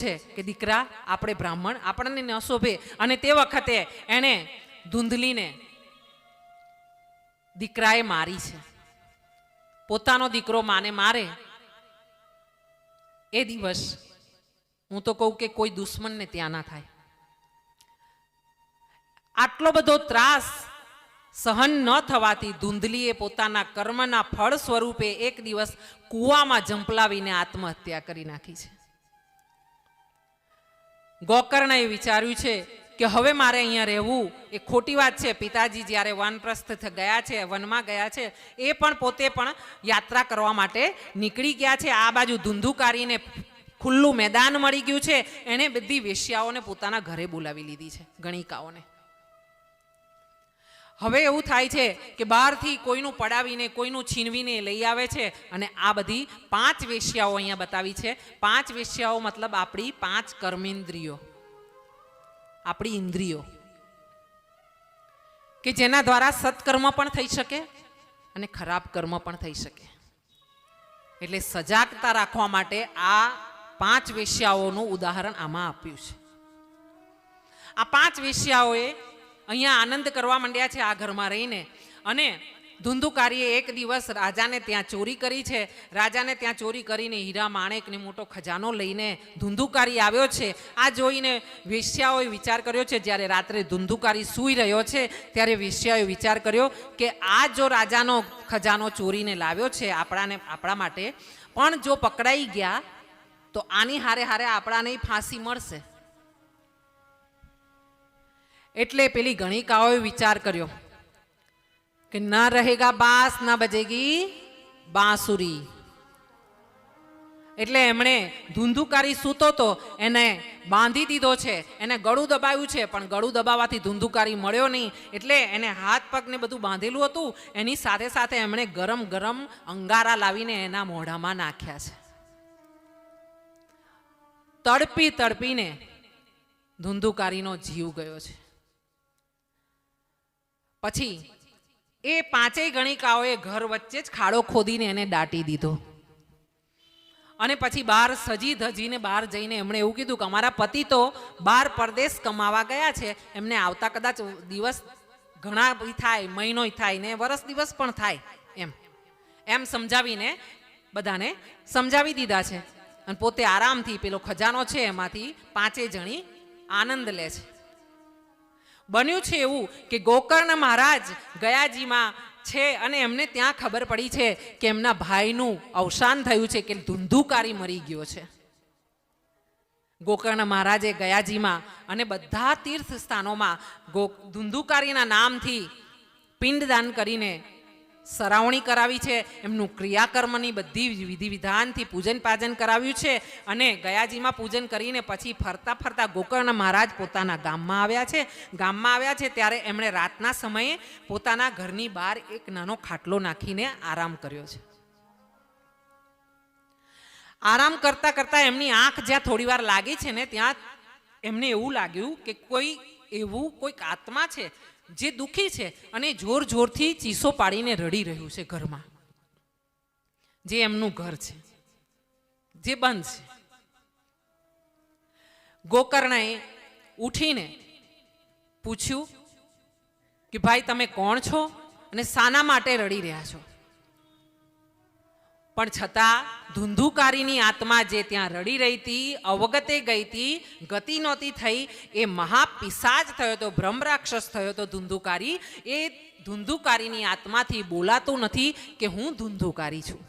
છે કે દીકરા, આપણે બ્રાહ્મણ, આપણને ન શોભે. અને તે વખતે એણે ધૂંધલીને દીકરાએ મારી છે. પોતાનો દીકરો માને મારે. એ દિવસ હું તો કહું કે કોઈ દુશ્મનને ત્યાં ના થાય. આટલો બધો ત્રાસ સહન ન થવાથી ધૂંધલીએ પોતાના કર્મના ફળ સ્વરૂપે એક દિવસ કૂવામાં જંપલાવીને આત્મહત્યા કરી નાખી છે. ગોકર્ણએ વિચાર્યું છે કે હવે મારે અહીંયા રહેવું, એ ખોટી વાત છે. પિતાજી જ્યારે વનપ્રસ્થ ગયા છે, વનમાં ગયા છે, એ પણ પોતે પણ યાત્રા કરવા માટે નીકળી ગયા છે. આ બાજુ ધુંધુકારીને ખુલ્લું મેદાન મળી ગયું છે. એણે બધી વેશ્યાઓને પોતાના ઘરે બોલાવી લીધી છે, ગણિકાઓને. હવે એવું થાય છે કે બહારથી કોઈનું પડાવીને, કોઈનું છીનવીને લઈ આવે છે અને આ બધી પાંચ વેશ્યાઓ અહીંયા બતાવી છે. પાંચ વેશ્યાઓ મતલબ આપણી પાંચ કર્મેન્દ્રિયો. આપણી ઇન્દ્રિયો. કે જેના દ્વારા સત્કર્મ પણ થઈ શકે અને ખરાબ કર્મ પણ થઈ શકે. એટલે સજાગતા રાખવા માટે આ પાંચ વેશ્યાઓનું ઉદાહરણ આમાં આપ્યું છે. આ પાંચ વેશ્યાઓએ અહીંયા આનંદ કરવા માંડ્યા છે આ ઘરમાં રહીને. અને ધુંધુકારીએ એક દિવસ રાજાને ત્યાં ચોરી કરી છે. રાજાને ત્યાં ચોરી કરીને હીરા માણેકને મોટો ખજાનો લઈને ધુંધુકારી આવ્યો છે. આ જોઈને વેશ્યાઓએ વિચાર કર્યો છે, જ્યારે રાત્રે ધુંધુકારી સૂઈ રહ્યો છે, ત્યારે વેશ્યાએ વિચાર કર્યો કે આ જો રાજાનો ખજાનો ચોરીને લાવ્યો છે આપણાને, આપણા માટે, પણ જો પકડાઈ ગયા, તો આની હારે હારે આપણાને ફાંસી મળશે. એટલે પેલી ગણિકાઓએ વિચાર કર્યો કે ના રહેગા બાસ, ના બજેગી બાંસુરી. એટલે એમણે ધુંધુકારી સૂતો તો એને બાંધી દીધો છે, એને ગળું દબાવ્યું છે, પણ ગળું દબાવવાથી ધૂંધુકારી મળ્યો નહીં. એટલે એને હાથ, પગને બધું બાંધેલું હતું, એની સાથે સાથે એમણે ગરમ ગરમ અંગારા લાવીને એના મોઢામાં નાખ્યા છે. તડપી તડપીને ધુંધુકારીનો જીવ ગયો છે. પછી એ પાંચેય ગણિકાઓએ ઘર વચ્ચે જ ખાડો ખોદીને એને દાટી દીધો. અને પછી બહાર સજી ધજીને બહાર જઈને એમણે એવું કીધું કે અમારા પતિ તો બહાર પરદેશ કમાવા ગયા છે, એમને આવતા કદાચ દિવસ ઘણા થાય મહિનોય થાય ને વરસ દિવસ પણ થાય એમ. એમ સમજાવીને બધાને સમજાવી દીધા છે. અને પોતે આરામથી પેલો ખજાનો છે એમાંથી પાંચે જણી આનંદ લે છે. બન્યું છે એવું કે ગોકર્ણ મહારાજ ગયાજીમાં છે અને એમને ત્યાં ખબર પડી છે કે એમના ભાઈનું અવસાન થયું છે કે ધુંધુકારી મરી ગયો છે. ગોકર્ણ મહારાજે ગયાજીમાં અને બધા તીર્થ સ્થાનોમાં ગો ધુંધુકારીના નામથી પિંડદાન કરીને સરાવણી કરાવી છે, એમનું ક્રિયાકર્મની બધી વિધિ વિધાનથી પૂજન પાજન કરાવ્યું છે અને ગયાજીમાં પૂજન કરીને પછી ફરતા ફરતા ગોકર્ણ મહારાજ પોતાના ગામમાં આવ્યા છે. ગામમાં આવ્યા છે ત્યારે એમણે રાતના સમયે પોતાના ઘરની બહાર એક નાનો ખાટલો નાખીને આરામ કર્યો છે. આરામ કરતા કરતા એમની આંખ જ્યાં થોડી વાર લાગી છે ને ત્યાં એમને એવું લાગ્યું કે કોઈ, એવું કોઈક આત્મા છે જે દુઃખી છે અને જોર જોરથી ચીસો પાડીને રડી રહ્યું છે ઘરમાં. જે એમનું ઘર છે. જે બંધ છે. ગોકર્ણએ ઉઠીને પૂછ્યું કે ભાઈ તમે કોણ છો અને શાના માટે રડી રહ્યા છો? પણ છતાં ધુંધુકારીની આત્મા જે ત્યાં રડી રહી હતી, અવગતે ગઈ હતી, ગતિ નહોતી થઈ, એ મહાપિસાજ થયો તો બ્રહ્મરાક્ષસ થયો તો ધુંધુકારી, એ ધુંધુકારીની આત્માથી બોલાતું નથી કે હું ધુંધુકારી છું.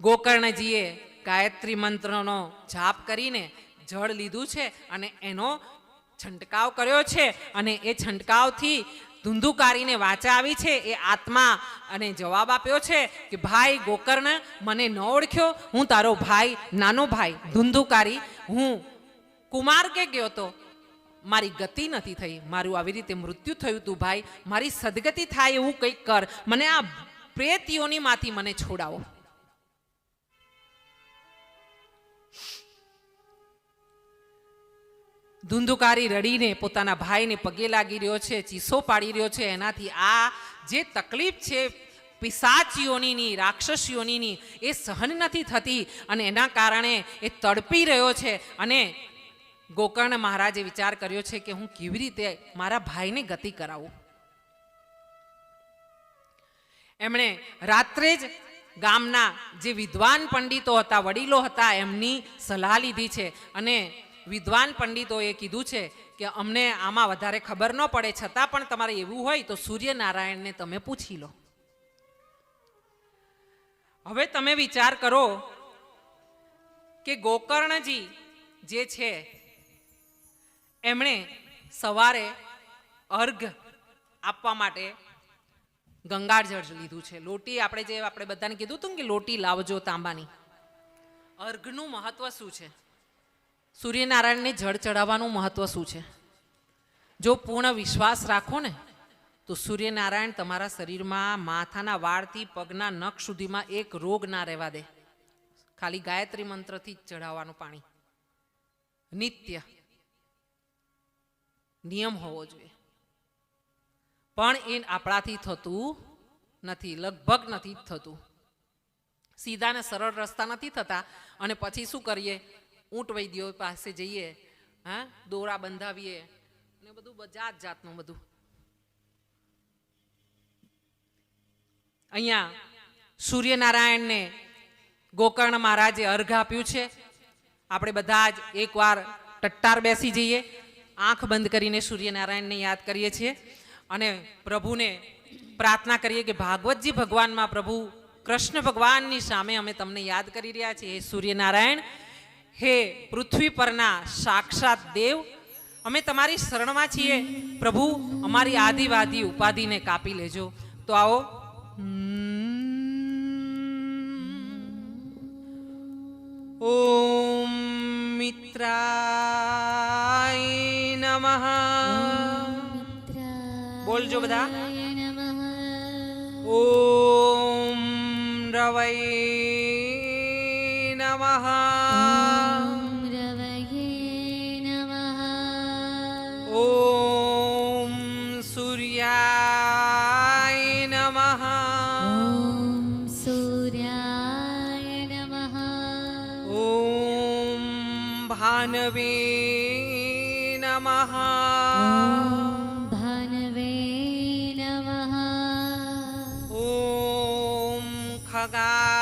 ગોકર્ણજીએ ગાયત્રી મંત્રનો જાપ કરીને જળ લીધું છે અને એનો છંટકાવ કર્યો છે અને એ છંટકાવથી ધુંધુકારીને વાચા આવી છે, એ આત્મા અને જવાબ આપ્યો છે કે, ભાઈ ગોકર્ણ, મને ન ઓળખ્યો. હું તારો ભાઈ, નાનો ભાઈ, ધુંધુકારી. હું કુમાર કે ગયો તો મારી ગતિ નથી થઈ. મારું આવી રીતે મૃત્યુ થયું તું ભાઈ. મારી સદગતિ થાય એવું કંઈક કર. મને આ પ્રેતીઓનીમાંથી મને છોડાવો. ધુંધુકારી રડીને પોતાના ભાઈને પગે લાગી રહ્યો છે, ચીસો પાડી રહ્યો છે. એનાથી આ જે તકલીફ છે પિશાચ યોનિની એ સહન નથી થતી અને એના કારણે એ તડપી રહ્યો છે. અને ગોકર્ણ મહારાજે વિચાર કર્યો છે કે હું કેવી રીતે મારા ભાઈને ગતિ કરાવું. એમણે રાત્રે જ ગામના જે વિદ્વાન પંડિતો હતા, વડીલો હતા, એમની સલાહ લીધી છે. અને વિદ્વાન પંડિતોએ કીધું છે કે અમને આમાં વધારે ખબર ન પડે, છતાં પણ તમારે એવું હોય તો સૂર્યનારાયણને તમે પૂછી લો. હવે તમે વિચાર કરો કે ગોકર્ણજી જે છે, એમણે સવારે અર્ઘ આપવા માટે ગંગાજળ લીધું છે. લોટી આપણે જે આપણે બધાને કીધું હતું કે લોટી લાવજો તાંબાની. અર્ઘનું મહત્વ શું છે? સૂર્યનારાયણને જળ ચડાવવાનું મહત્વ શું છે? જો પૂર્ણ વિશ્વાસ રાખો ને, તો સૂર્યનારાયણ તમારા શરીરમાં માથાના વાળથી પગના નખ સુધીમાં એક રોગ ના રહેવા દે. ખાલી ગાયત્રી મંત્રથી જ ચઢાવવાનું પાણી. નિત્ય. નિયમ હોવો જોઈએ. પણ એ આપણાથી થતું નથી, લગભગ નથી થતું. સીધા ને સરળ રસ્તા નથી થતા. અને પછી શું કરીએ? ઊંટ વૈદ્યો પાસે જઈએ, હા, દોરા બંધાવીએ ને બધું જાત જાતનું બધું. અહીંયા સૂર્યનારાયણને ગોકર્ણ મહારાજે અર્ઘ આપ્યું છે. આપણે બધા જ એકવાર ટટ્ટાર બેસી જઈએ, આંખ બંધ કરીને સૂર્યનારાયણને યાદ કરીએ છીએ અને પ્રભુને પ્રાર્થના કરીએ કે ભાગવતજી ભગવાનમાં પ્રભુ કૃષ્ણ ભગવાનની સામે અમે તમને યાદ કરી રહ્યા છીએ. સૂર્યનારાયણ હે પૃથ્વી પરના સાક્ષાત દેવ, અમે તમારી શરણમાં છીએ. પ્રભુ, અમારી આદિવાદી ઉપાધિને કાપી લેજો. તો આવો. ઓમ મિત્રાય નમઃ. બોલજો બધા. ઓમ રવૈ નમઃ. forgot.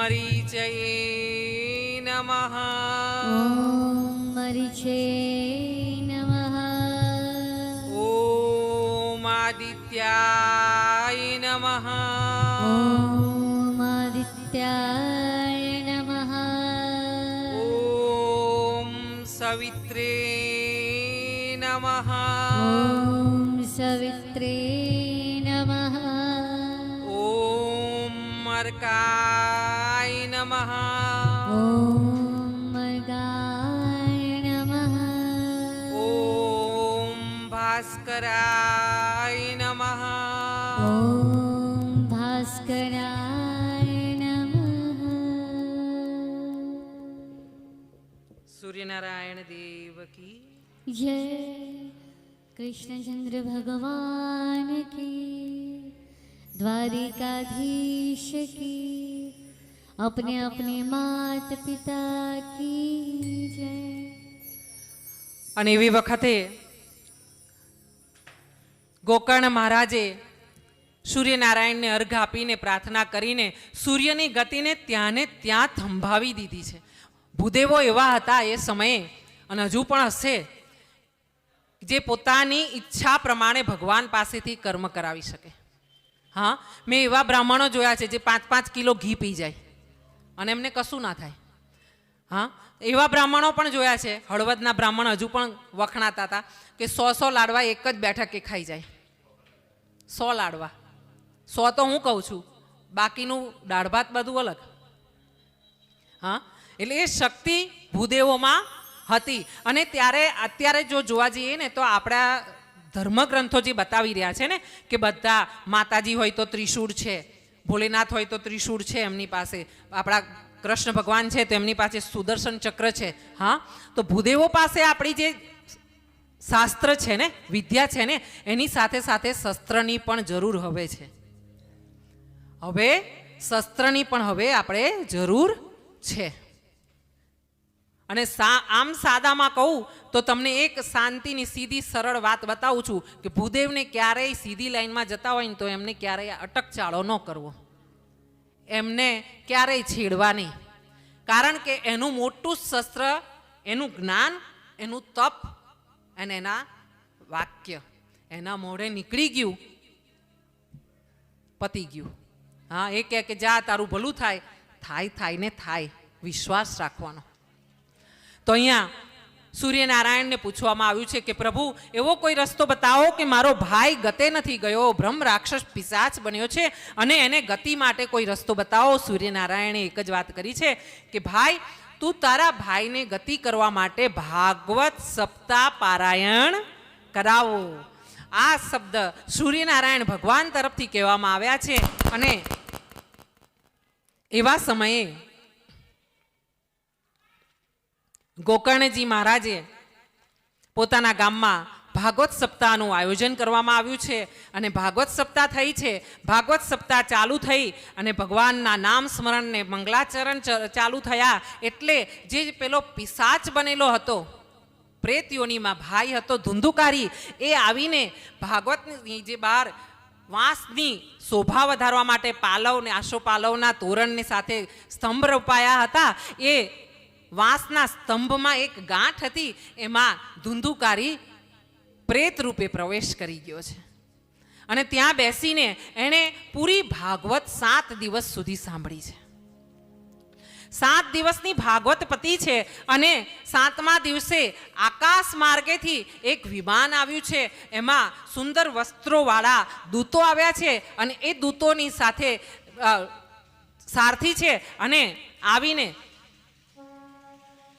मरीचये नमः। मरीचे नमः। ॐ आदित्याय नमः। मादित्याय नमः। ॐ सवित्रे नमः। ॐ सवित्रे नमः। ॐ मर्का નમઃ ઓમ મર્ગાય નમઃ ઓમ ભાસ્કરાય નમઃ ઓમ ભાસ્કરાય નમઃ સૂર્યનારાયણ દેવ કી જય કૃષ્ણચંદ્ર ભગવાન કી દ્વારિકાધીશ કી अपने अपने मात पिता की जय અને એવી વખતે ગોકર્ણ મહારાજે સૂર્યનારાયણને અર્ઘ આપીને પ્રાર્થના કરીને સૂર્યની ગતિને ત્યાં ને ત્યાં થંભાવી દીધી છે ભૂદેવો એવા હતા એ સમયે અને હજુ પણ હશે જે પોતાની ઈચ્છા પ્રમાણે ભગવાન પાસેથી કર્મ કરાવી શકે હા મેં એવા બ્રાહ્મણો જોયા છે જે પાંચ પાંચ કિલો ઘી પી જાય અને એમને કશું ના થાય. હા? એવા બ્રાહ્મણો પણ જોયા છે. હળવદના બ્રાહ્મણ હજુ પણ વખણાતા હતા કે સો સો લાડવા એક જ બેઠકે ખાઈ જાય. સો લાડવા. સો તો હું કહું છું. બાકીનું દાળ ભાત બધું અલગ. હા? એટલે એ શક્તિ ભૂદેવોમાં હતી. અને ત્યારે અત્યારે જો જોવા જઈએ ને તો આપણા ધર્મગ્રંથો જે બતાવી રહ્યા છે ને કે બધા માતાજી હોય તો ત્રિશૂળ છે. ભોલેનાથ હોય તો ત્રિશૂળ છે એમની પાસે. આપણા કૃષ્ણ ભગવાન છે તો એમની પાસે સુદર્શન ચક્ર છે. હા? તો ભૂદેવો પાસે આપણી જે શાસ્ત્ર છે ને, વિદ્યા છે ને, એની સાથે સાથે શસ્ત્રની પણ જરૂર હવે છે. હવે શસ્ત્રની પણ હવે આપણે જરૂર છે. અને સા, આમ સાદામાં કહું, તો તમને એક શાંતિની સીધી સરળ વાત બતાવું છું કે ભૂદેવને ક્યારેય સીધી લાઈનમાં જતા હોય ને તો એમને ક્યારેય અટકચાળો ન કરવો. એમને ક્યારેય છેડવા નહીં. કારણ કે એનું મોટું શસ્ત્ર, એનું જ્ઞાન, એનું તપ અને એના વાક્ય એના મોઢે નીકળી ગયું, પતી ગયું. હા, એ કહે કે જા, તારું ભલું થાય. થાય થાય ને થાય. વિશ્વાસ રાખવાનો. તો અહીંયા સૂર્યનારાયણને પૂછવામાં આવ્યું છે કે, પ્રભુ, એવો કોઈ રસ્તો બતાવો કે મારો ભાઈ ગતે નથી ગયો? બ્રહ્મ રાક્ષસ પિશાચ બન્યો છે અને એને ગતિ માટે કોઈ રસ્તો બતાવો? સૂર્યનારાયણે એક જ વાત કરી છે કે, ભાઈ, તું તારા ભાઈને ગતિ કરવા માટે ભાગવત સપ્તાહ પારાયણ કરાવો. આ શબ્દ સૂર્યનારાયણ ભગવાન તરફથી કહેવામાં આવ્યા છે અને એવા સમયે ગોકર્ણજી મહારાજે પોતાના ગામમાં ભાગવત સપ્તાહનું આયોજન કરવામાં આવ્યું છે અને ભાગવત સપ્તાહ થઈ છે. ભાગવત સપ્તાહ ચાલુ થઈ અને ભગવાનના નામ સ્મરણને મંગલાચરણ ચાલુ થયા એટલે જે પેલો પિસાચ બનેલો હતો પ્રેત યોનીમાં ભાઈ હતો, ધુંધુકારી, એ આવીને ભાગવતની જે બહાર વાંસની શોભા વધારવા માટે પાલવ ને આશો પાલવના તોરણની સાથે સ્તંભ રોપાયા હતા. એ વાંસના સ્તંભમાં એક ગાંઠ હતી, એમાં ધુંધુકારી પ્રેત રૂપે પ્રવેશ કરી ગયો છે. અને ત્યાં બેસીને એણે પૂરી ભાગવત સાત દિવસ સુધી સાંભળી છે. સાત દિવસની ભાગવત પતિ છે અને સાતમા દિવસે આકાશ માર્ગેથી એક વિમાન આવ્યું છે. એમાં સુંદર વસ્ત્રોવાળા દૂતો આવ્યા છે અને એ દૂતોની સાથે સારથી છે અને આવીને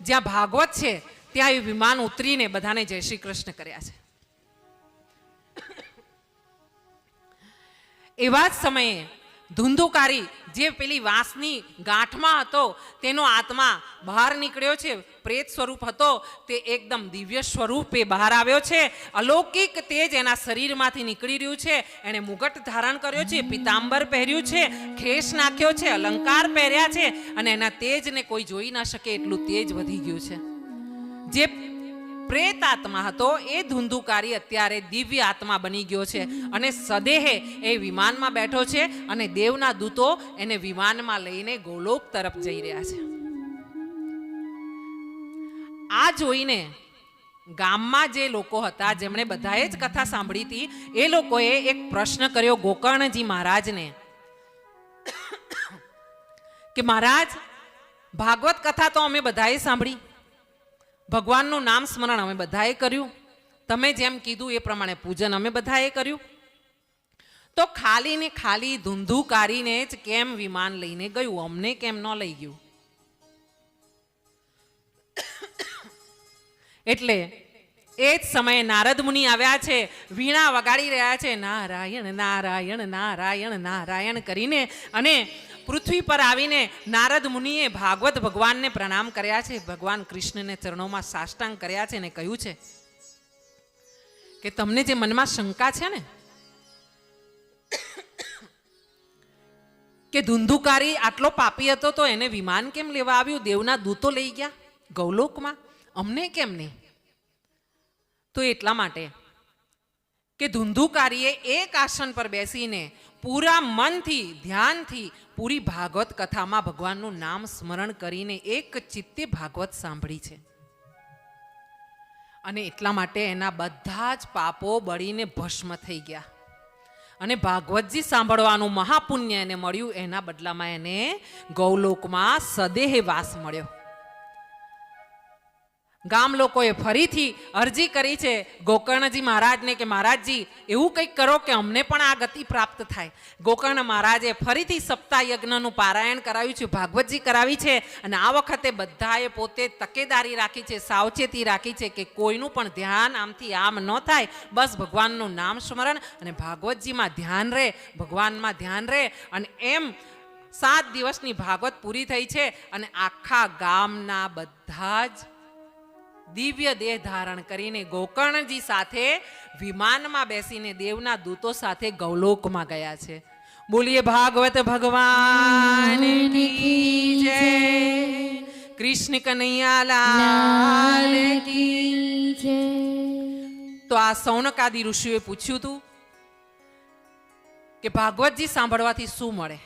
જ્યાં ભાગવત છે, ત્યાં એ વિમાન ઉતરીને બધાને જય શ્રી કૃષ્ણ કર્યા છે. એવા જ સમયે ધુંધુકારી, જે પેલી વાંસની ગાંઠમાં હતો, તેનો આત્મા બહાર નીકળ્યો છે, પ્રેત સ્વરૂપ હતો, તે એકદમ દિવ્ય સ્વરૂપે બહાર આવ્યો છે, અલૌકિક તેજ એના શરીરમાંથી નીકળી રહ્યું છે, એણે મુગટ ધારણ કર્યો છે, પિતાંબર પહેર્યું છે, ખેસ નાખ્યો છે, અલંકાર પહેર્યા છે, અને એના તેજને કોઈ જોઈ ના શકે, એટલું તેજ વધી ગયું છે. જે પ્રેત આત્મા હતો, એ ધુંધુકારી અત્યારે દિવ્ય આત્મા બની ગયો છે. અને સદેહે એ વિમાનમાં બેઠો છે અને દેવના દૂતો એને વિમાનમાં લઈને ગોલોક તરફ જઈ રહ્યા છે. આ જોઈને ગામમાં જે લોકો હતા, જેમણે બધાએ જ કથા સાંભળી હતી, એ લોકોએ એક પ્રશ્ન કર્યો ગોકર્ણજી મહારાજને કે મહારાજ, ભાગવત કથા તો અમે બધાએ સાંભળી. ભગવાનનું નામ સ્મરણ અમે બધાએ કર્યું. તમે જેમ કીધું એ પ્રમાણે પૂજન અમે બધાએ કર્યું. તો ખાલી ને ખાલી ધૂંધુકારીને જ કેમ વિમાન લઈને ગયું? અમને કેમ ન લઈ ગયું? એટલે એ જ સમયે નારદ મુનિ આવ્યા છે, વીણા વગાડી રહ્યા છે, નારાયણ નારાયણ નારાયણ નારાયણ કરીને અને પૃથ્વી પર આવીને નારદ મુનિએ ભાગવત ભગવાનને પ્રણામ કર્યા છે. ભગવાન કૃષ્ણને ચરણોમાં સાષ્ટાંગ કર્યા છે અને કહ્યું છે કે તમને જે મનમાં શંકા છે ને, કે ધુંધુકારી આટલો પાપી હતો તો એને વિમાન કેમ લેવા આવ્યું? દેવના દૂતો લઈ ગયા ગૌલોકમાં. અમને કેમ નહીં? તો એટલા માટે કે ધુંધુકારીએ એક આસન પર બેસીને પૂરા મનથી, ધ્યાનથી પૂરી ભાગવત કથામાં ભગવાનનું નામ સ્મરણ કરીને એક ચિત્તે ભાગવત સાંભળી છે. અને એટલા માટે એના બધા જ પાપો બળીને ભસ્મ થઈ ગયા. અને ભાગવતજી સાંભળવાનું મહાપુણ્ય એને મળ્યું, એના બદલામાં એને ગૌલોકમાં સદેહ વાસ મળ્યો. ગામ લોકોએ ફરીથી અરજી કરી છે ગોકર્ણજી મહારાજને કે મહારાજજી, એવું કંઈક કરો કે અમને પણ આ ગતિ પ્રાપ્ત થાય. ગોકર્ણ મહારાજે ફરીથી સપ્તાહ યજ્ઞનું પારાયણ કરાવ્યું છે, ભાગવતજી કરાવી છે અને આ વખતે બધાએ પોતે તકેદારી રાખી છે, સાવચેતી રાખી છે કે કોઈનું પણ ધ્યાન આમથી આમ ન થાય. બસ ભગવાનનું નામ સ્મરણ અને ભાગવતજીમાં ધ્યાન રહે, ભગવાનમાં ધ્યાન રહે અને એમ સાત દિવસની ભાગવત પૂરી થઈ છે અને આખા ગામના બધા જ દિવ્ય દેહ ધારણ કરીને ગોકર્ણજી સાથે વિમાનમાં બેસીને દેવના દૂતો સાથે ગૌલોકમાં ગયા છે. બોલીએ, ભાગવત ભગવાન જય. કૃષ્ણ કનૈયા લાલ કી કી જય. તો આ સૌનકાદિ ઋષિએ પૂછ્યું હતું કે ભાગવતજી સાંભળવાથી શું મળે?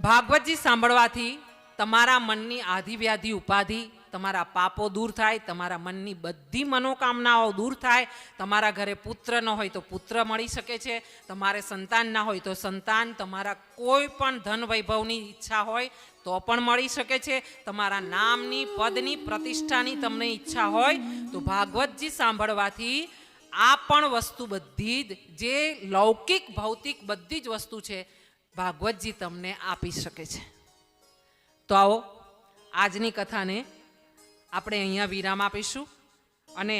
ભાગવતજી સાંભળવાથી તમારા મનની આધિવ્યાધિ ઉપાધિ તમારા પાપો દૂર થાય, તમારા મનની બધી મનોકામનાઓ દૂર થાય, તમારા ઘરે પુત્ર ન હોય તો પુત્ર મળી શકે છે, તમારે સંતાન ના હોય તો સંતાન, તમારા કોઈ પણ ધન વૈભવની ઈચ્છા હોય તો પણ મળી શકે છે, તમારા નામની, પદની, પ્રતિષ્ઠાની તમને ઈચ્છા હોય તો ભાગવતજી સાંભળવાથી આ પણ વસ્તુ બધી જ, જે લૌકિક, ભૌતિક બધી જ વસ્તુ છે, ભાગવતજી તમને આપી શકે છે. તો આવો, આજની કથાને આપણે અહીંયા વિરામ આપીશું અને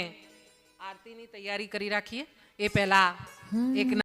આરતીની તૈયારી કરી રાખીએ. એ પહેલાં એક